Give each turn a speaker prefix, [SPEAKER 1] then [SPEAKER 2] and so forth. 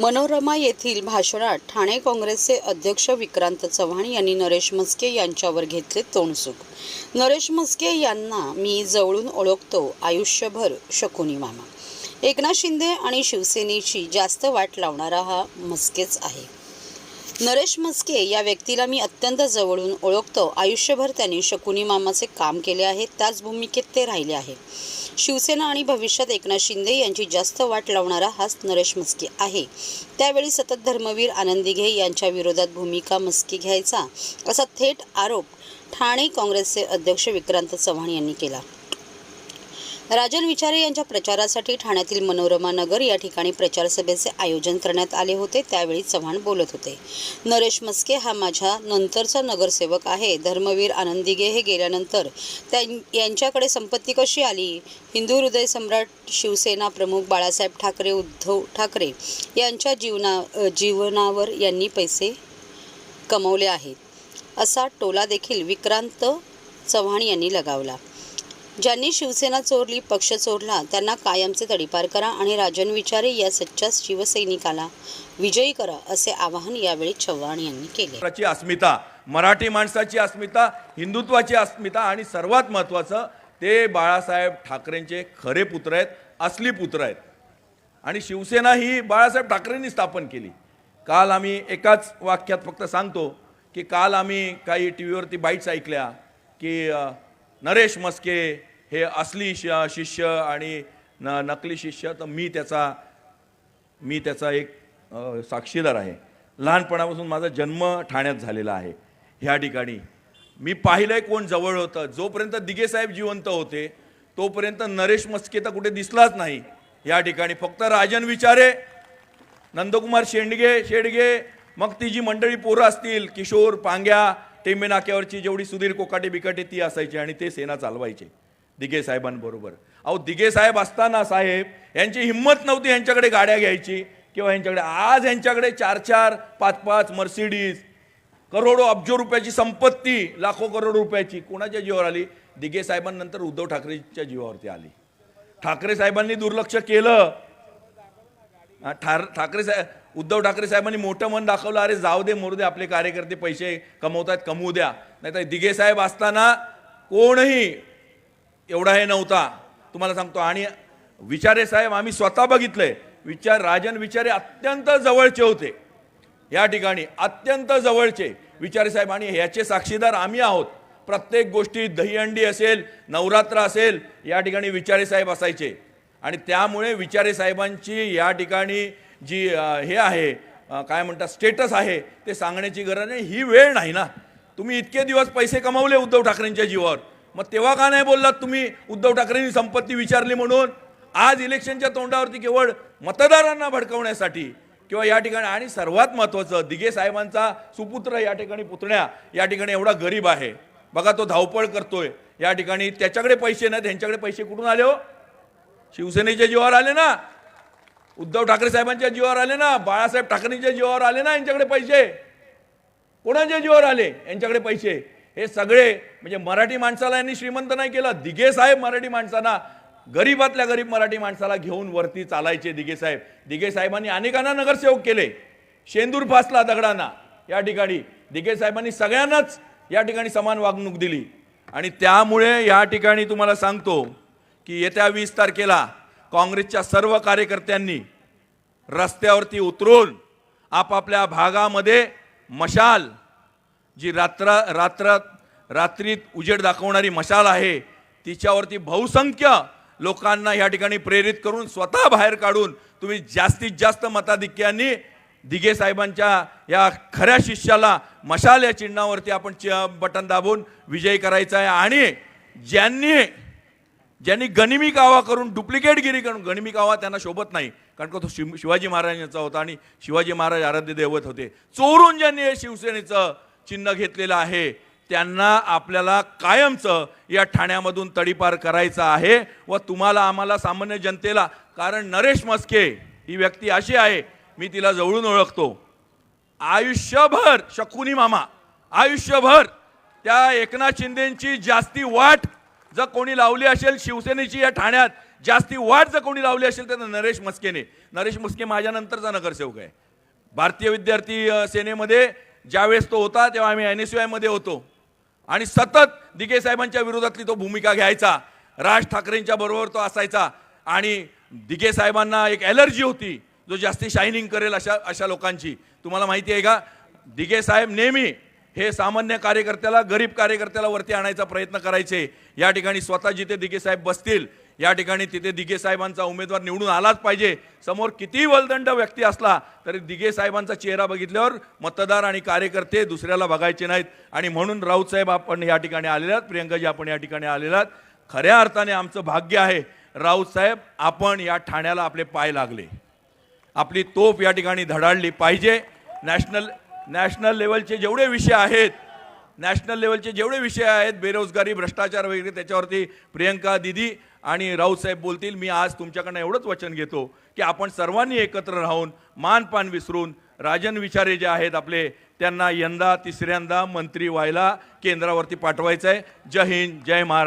[SPEAKER 1] मनोरमा येथील भाषणात ठाणे काँग्रेसचे अध्यक्ष विक्रांत चव्हाण यांनी नरेश म्हस्के यांच्यावर घेतले तोंडसुख. नरेश म्हस्के यांना मी जवळून ओळखतो. आयुष्यभर शकुनी मामा. एकनाथ शिंदे आणि शिवसेनेची जास्त वाट लावणारा हा म्हस्केच आहे. नरेश म्हस्के या व्यक्तीला मी अत्यंत जवळून ओळखतो. आयुष्यभर त्यांनी शकुनी मामाचे काम केले आहे. त्याच भूमिकेत ते राहिले आहे. शिवसेना आणि भविष्यात एकनाथ शिंदे यांची जास्त वाट लावणारा हाच नरेश म्हस्के आहे. त्यावेळी सतत धर्मवीर आनंदी घे यांच्या विरोधात भूमिका मस्की घ्यायचा असा थेट आरोप ठाणे काँग्रेसचे अध्यक्ष विक्रांत चव्हाण यांनी केला. राजन विचारे यांच्या प्रचारासाठी ठाण्यातील मनोरमा नगर या ठिकाणी प्रचार सभेचे आयोजन करण्यात आले होते. त्यावेळी चव्हाण बोलत होते. नरेश मस्के हा माझ्या नंतरचा नगरसेवक आहे. धर्मवीर आनंदिगे हे गेल्यानंतर यांच्याकडे संपत्ती कशी आली? हिंदू हृदय सम्राट शिवसेना प्रमुख बाळासाहेब ठाकरे उद्धव ठाकरे यांच्या जीवना जीवनावर यांनी पैसे कमवले आहेत. असा टोला देखील विक्रांत चव्हाण यांनी लगावला. ज्यांनी शिवसेना चोरली पक्ष चोरला त्यांना कायमचे तडीपार करा आणि राजन विचारे या सच्च्या शिवसैनिकाला विजयी करा असे आवाहन यावेळी चव्हाण यांनी केले.
[SPEAKER 2] अस्मिता मराठी माणसाची अस्मिता हिंदुत्वाची अस्मिता आणि सर्वात महत्त्वाचं ते बाळासाहेब ठाकरेंचे खरे पुत्र आहेत असली पुत्र आहेत. आणि शिवसेना ही बाळासाहेब ठाकरेंनी स्थापन केली. काल आम्ही एकाच वाक्यात फक्त सांगतो की काल आम्ही काही टी व्हीवरती बाईट्स ऐकल्या की नरेश मस्के हे असली श शिष्य आणि न नकली शिष्य तर मी त्याचा मी त्याचा एक साक्षीदार आहे. लहानपणापासून माझा जन्म ठाण्यात झालेला आहे. ह्या ठिकाणी. मी पाहिलंय कोण जवळ होतं. जोपर्यंत दिगेसाहेब जिवंत होते तोपर्यंत नरेश मस्के तर कुठे दिसलाच नाही. या ठिकाणी फक्त राजन विचारे नंदकुमार शेंडगे शेडगे मग ती जी मंडळी पोरं असतील किशोर पांग्या टेंबे नाक्यावरची जेवढी सुधीर कोकाटे बिकाटे ती असायची आणि ते सेना चालवायचे. दिगे साहेबांबरोबर. अहो दिगे साहेब असताना साहेब यांची हिंमत नव्हती यांच्याकडे गाड्या घ्यायची किंवा यांच्याकडे. आज यांच्याकडे चार चार पाच पाच मर्सिडीज करोडो अब्जो रुपयाची संपत्ती लाखो करोड रुपयाची. कोणाच्या जीवावर आली? दिगे साहेबांनंतर उद्धव ठाकरेच्या जीवावरती आली. ठाकरे साहेबांनी दुर्लक्ष केलं. ठार ठाकरे साहेब उद्धव ठाकरे साहेबांनी मोठं मन दाखवलं अरे जाऊ दे मोरू दे आपले कार्यकर्ते पैसे कमवतायत कमवू द्या. नाहीतर दिगे साहेब असताना कोणही एवढा हे नव्हता. तुम्हाला सांगतो आणि विचारे साहेब आम्ही स्वतः बघितलंय. विचार राजन विचारे अत्यंत जवळचे होते. या ठिकाणी अत्यंत जवळचे. विचारे साहेब आणि ह्याचे साक्षीदार आम्ही आहोत. प्रत्येक गोष्टी दहीहंडी असेल नवरात्र असेल या ठिकाणी विचारे साहेब असायचे. आणि त्यामुळे विचारे साहेबांची या ठिकाणी जी हे आहे काय म्हणतात स्टेटस आहे ते सांगण्याची गरज नाही. ही वेळ नाही ना. तुम्ही इतके दिवस पैसे कमवले उद्धव ठाकरेंच्या जीवावर. मग तेव्हा का नाही बोललात तुम्ही? उद्धव ठाकरेंनी संपत्ती विचारली म्हणून. आज इलेक्शनच्या तोंडावरती केवळ मतदारांना भडकवण्यासाठी किंवा या ठिकाणी आणि सर्वात महत्त्वाचं दिगे साहेबांचा सुपुत्र या ठिकाणी पुतण्या या ठिकाणी एवढा गरीब आहे. बघा तो धावपळ करतोय. या ठिकाणी त्याच्याकडे पैसे नाहीत ह्यांच्याकडे पैसे कुठून आले हो? शिवसेनेच्या जीवावर आले ना? उद्धव ठाकरे साहेबांच्या जीवावर आले ना? बाळासाहेब ठाकरेंच्या जीवावर आले ना यांच्याकडे पैसे? कोणाच्या जीवावर आले? यांच्याकडे पैसे? हे सगळे म्हणजे मराठी माणसाला यांनी श्रीमंत नाही केलं. दिगे साहेब मराठी माणसांना गरीबातल्या गरीब मराठी माणसाला घेऊन वरती चालायचे दिगे साहेब. साहेबांनी अनेकांना नगरसेवक केले. शेंदूर फासला दगडांना. या ठिकाणी दिगे साहेबांनी सगळ्यांनाच या ठिकाणी समान वागणूक दिली. आणि त्यामुळे या ठिकाणी तुम्हाला सांगतो की येत्या वीस तारखेला काँग्रेसच्या सर्व कार्यकर्त्यांनी रस्त्यावरती उतरून आपापल्या भागामध्ये मशाल जी रात्र रात्र रात्रीत उजेड दाखवणारी मशाल आहे तिच्यावरती बहुसंख्य लोकांना या ठिकाणी प्रेरित करून स्वतः बाहेर काढून तुम्ही जास्तीत जास्त मताधिक्यांनी दिघे साहेबांच्या या खऱ्या शिष्याला मशाल या चिन्हावरती आपण चि बटन दाबून विजयी करायचा आहे. आणि ज्यांनी ज्यांनी गनिमी कावा करून डुप्लिकेट गिरी करून गनिमी कावा त्यांना शोभत नाही कारण का तो शिव शिवाजी महाराजांचा होता आणि शिवाजी महाराज आराध्य दैवत होते. चोरून ज्यांनी हे शिवसेनेचं चिन्ह घेतलेलं आहे. त्यांना आपल्याला कायमचं या ठाण्यामधून तडीपार करायचं आहे व तुम्हाला आम्हाला सामान्य जनतेला कारण नरेश मस्के ही व्यक्ती अशी आहे मी तिला जवळून ओळखतो. आयुष्यभर शकुनी मामा आयुष्यभर त्या एकनाथ शिंदेची जास्ती वाट जर कोणी लावली असेल शिवसेनेची या ठाण्यात जास्ती वाट जर कोणी लावली असेल तर नरेश मस्केने. नरेश मस्के माझ्यानंतरचा नगरसेवक आहे. भारतीय विद्यार्थी सेनेमध्ये ज्यावेळेस तो होता तेव्हा आम्ही एन एस यू आयमध्ये होतो. आणि सतत दिगे साहेबांच्या विरोधातली तो भूमिका घ्यायचा. राज ठाकरेंच्या बरोबर तो असायचा. आणि दिगे साहेबांना एक ॲलर्जी होती जो जास्ती शायनिंग करेल अशा अशा लोकांची. तुम्हाला माहिती आहे का? दिगे साहेब नेहमी हे सामान्य कार्यकर्त्याला गरीब कार्यकर्त्याला वरती आणायचा प्रयत्न करायचे. या ठिकाणी स्वतः जिथे दिगे साहेब बसतील या ठिकाणी तिथे दिगे साहेबांचा उमेदवार निवडून आलाच पाहिजे. समोर कितीही वलदंड व्यक्ती असला तरी दिगे साहेबांचा चेहरा बघितल्यावर मतदार आणि कार्यकर्ते दुसऱ्याला बघायचे नाहीत. आणि म्हणून राऊत साहेब आपण या ठिकाणी आलेलात प्रियंकाजी आपण या ठिकाणी आलेलात खऱ्या अर्थाने आमचं भाग्य आहे राऊत साहेब आपण या ठाण्याला आपले पाय लागले. आपली तोफ या ठिकाणी धडाडली पाहिजे. नॅशनल नॅशनल लेवलचे जेवढे विषय आहेत नॅशनल लेवलचे जेवढे विषय आहेत बेरोजगारी भ्रष्टाचार वगैरे त्याच्यावरती प्रियंका दिदी आणि राऊतसाहेब बोलतील मी आज तुमच्याकडनं एवढंच वचन घेतो की आपण सर्वांनी एकत्र राहून मानपान विसरून राजन विचारे जे आहेत आपले त्यांना यंदा तिसऱ्यांदा मंत्री व्हायला केंद्रावरती पाठवायचं आहे जय हिंद जय महाराष्ट्र.